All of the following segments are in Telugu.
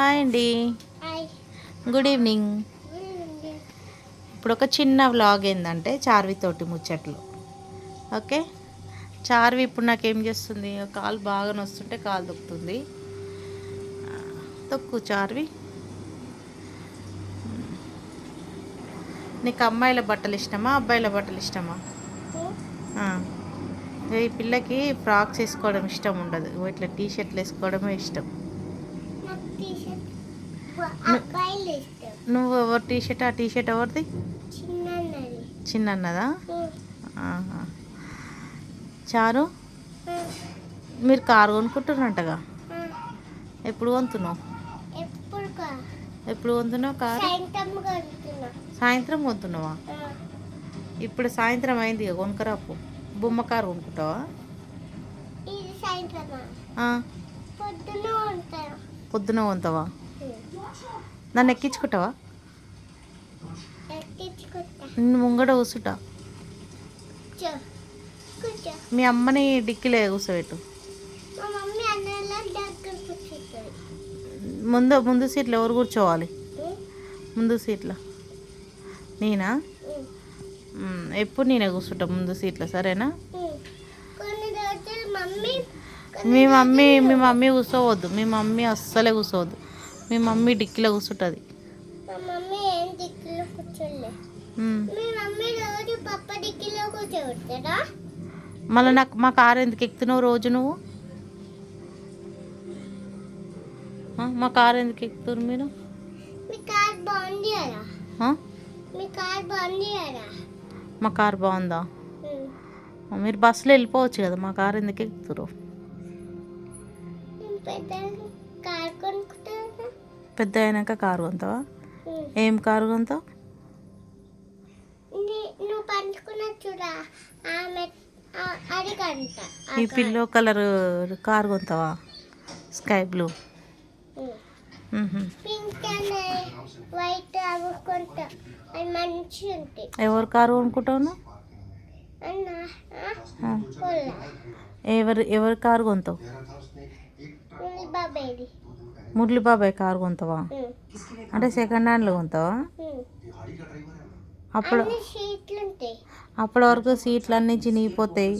హాయ్ అండి. గుడ్ ఈవినింగ్ ఇప్పుడు ఒక చిన్న వ్లాగ్ ఏంటంటే చార్వి తోటి ముచ్చట్లు. ఓకే? చార్వి ఇప్పుడు నాకేం చేస్తుంది? కాలు బాగా నొస్తుంటే కాలు దొక్కుతుంది తొక్కు చార్వి. నీకు అమ్మాయిల బట్టలు ఇష్టమా అబ్బాయిల బట్టలు ఇష్టమా. ఈ పిల్లకి ఫ్రాక్స్ వేసుకోవడం ఇష్టం ఉండదు. ఇట్లా టీ షర్ట్లు వేసుకోవడమే ఇష్టం నాకు టీషర్ట్ అబ్బాయిలు ఇష్టం నువ్వు ఎవరు టీ షర్ట్ ఆ టీ షర్ట్ ఎవరిది చిన్న అన్నదా. చారు? మీరు కారు కొనుక్కుంటున్నట్టుగా ఎప్పుడు కొంటున్నావు? ఎప్పుడు కొంటున్నావు కారు? సాయంత్రం కొంటున్నావా? ఇప్పుడు సాయంత్రం అయింది ఇక కొనుక్కరాపు బొమ్మ కారు కొనుక్కుంటావా? పొద్దున కొంటావా? నన్ను ఎక్కించుకుంటావా? ముంగడ కూర్చో. మీ అమ్మని డిక్కిలే కూర్చుంటుంది. ముందు ముందు సీట్లో ఎవరు కూర్చోవాలి? ముందు సీట్లో. నేనా? ఎప్పుడు నేనే కూర్చుంటా ముందు సీట్లో సరేనా? మీ మమ్మీ మీ మమ్మీ కూర్చోవద్దు మీ మమ్మీ అస్సలే కూర్చోవద్దు మీ మమ్మీ డిక్కీలో కూర్చుంటుంది. మా మమ్మీ ఏం దిక్కులో కూర్చోలే. మ్, మీ మమ్మీ రోజు పప్ప దిక్కులో కూర్చోబెడతారా మళ్ళీ నాకు మా కారు ఎందుకు ఎక్కుతున్నావు రోజు నువ్వు? మా కారు ఎందుకు ఎక్కుతున్నారు మీరు? మీ కార్ బాగుంది కదా? మీ కార్ బాగుంది కదా? మా కారు బాగుందా? మీరు బస్సులో వెళ్ళిపోవచ్చు కదా మా కారు ఎందుకు ఎక్కుతురు? కార్ పెద్ద అయినాక కారు కొంతావా? ఏం కారు కొంతావు? ఈ పిల్లో colour car కొంతావా? Sky blue. White ఎవరు కారు కొనుక్కుంటావు ఎవరు ఎవరి కారు కొంతావు? మురళి బాబాయ్ కారు కొంతావా అంటే సెకండ్ హ్యాండ్లో కొంతావా అప్పుడు అప్పటి వరకు సీట్లు అన్నీ చినిగిపోతాయి.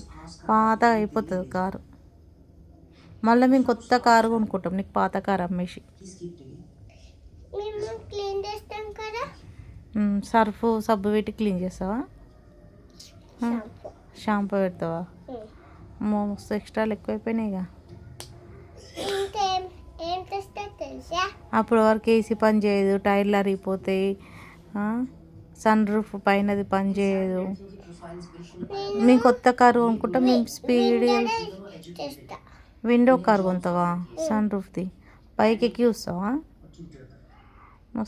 పాత అయిపోతుంది కారు. మళ్ళీ మేము కొత్త కారు కొనుక్కుంటాం. నీకు పాత కారు అమ్మేసి. సర్ఫ్ సబ్బు పెట్టి క్లీన్ చేస్తావా? షాంపూ. పెడతావా? ఉమ్. మస్తు ఎక్స్ట్రాలు ఎక్కువైపోయినాయిగా ఇంకా ఏం ఏం అప్పటి వరకు ఏసీ పని చేయదు టైర్లు అరిగిపోతాయి సన్ రూఫ్ పైనది పని చేయదు. మేము కొత్త కారు కొనుక్కుంటాం మేము స్పీడ్ విండో కారు కొంటావా? సన్ రూఫ్ది. పైకి ఎక్కి చూస్తావా? మీ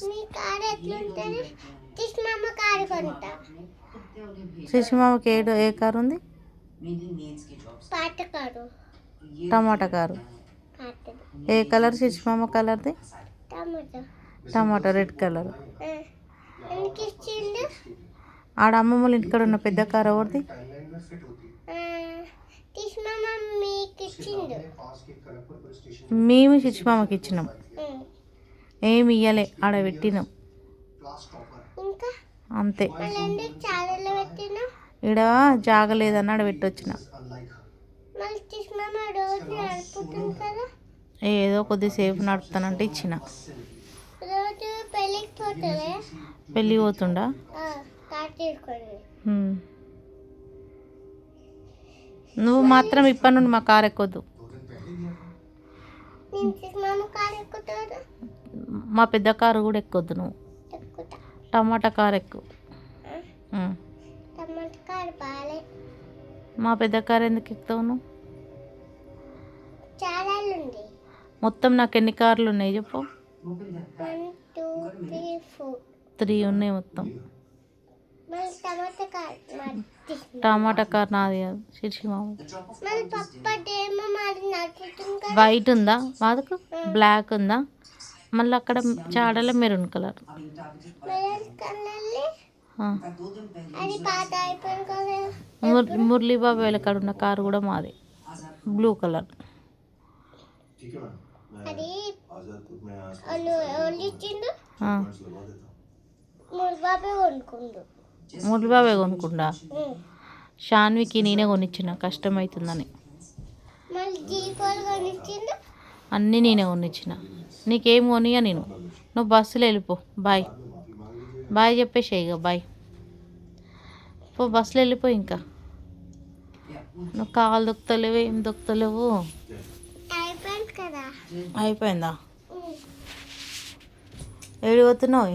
శిశుమామకి ఏ ఏ కారు ఉంది? టమాటా కారు. ఏ కలర్ శిశుమామ కలర్ది? టమాటో. Red colour. ఆడ అమ్మమ్మల ఇంటికాడ ఉన్న పెద్ద కారు ఎవరిది? మేము శిశుమామకి ఇచ్చినాం. ఏమి ఇయ్యలే ఆడ పెట్టినాం. అంతే. ఈడ జాగలేదని ఆడ పెట్టొచ్చిన. ఏదో కొద్దిసేపు నడుపుతానంటే ఇచ్చిన. పెళ్ళి పోతుండా. నువ్వు మాత్రం ఇప్పటి నుండి మా కారు ఎక్కొద్దు. మా పెద్ద కారు కూడా ఎక్కొద్దు నువ్వు. టమాటా కారు ఎక్కు. హ్మ్. టమాటా కారు బాగాలే మా పెద్ద కారు ఎందుకు ఎక్కుతావు నువ్వు? మొత్తం నాకు ఎన్ని కార్లు ఉన్నాయి చెప్పు? త్రీ ఉన్నాయి మొత్తం. టమాటా కార్ నాది కాదు శిర్షి మళ్ళీ వైట్ ఉందా? మాదకు? బ్లాక్ ఉందా? మళ్ళీ అక్కడ చాడల మెరూన్ కలర్. మురళీబాబు కలర్లీ ముర్ ఉన్న కారు కూడా మాది. Blue colour. అది వాళ్ళు వాళ్ళు ఇచ్చిండు ఆ, మూడు బాబే కొనుక్కుండు. మురళిబాబే కొనుక్కుండా? ఉమ్. షాన్వికి నేనే కొనిచ్చిన కష్టమవుతుందని అన్నీ నేనే కొనిచ్చిన. నీకేం కొనియా నేను? నువ్వు బస్సులో వెళ్ళిపో బాయ్. బాయ్ చెప్పేసి ఇక బాయ్. పో బస్సులో వెళ్ళిపో ఇంకా. నువ్వు కాలు దొక్కుతలేవు ఏం దొక్కుతలేవు? అయిపోయింది. ఏడి పోతున్నావు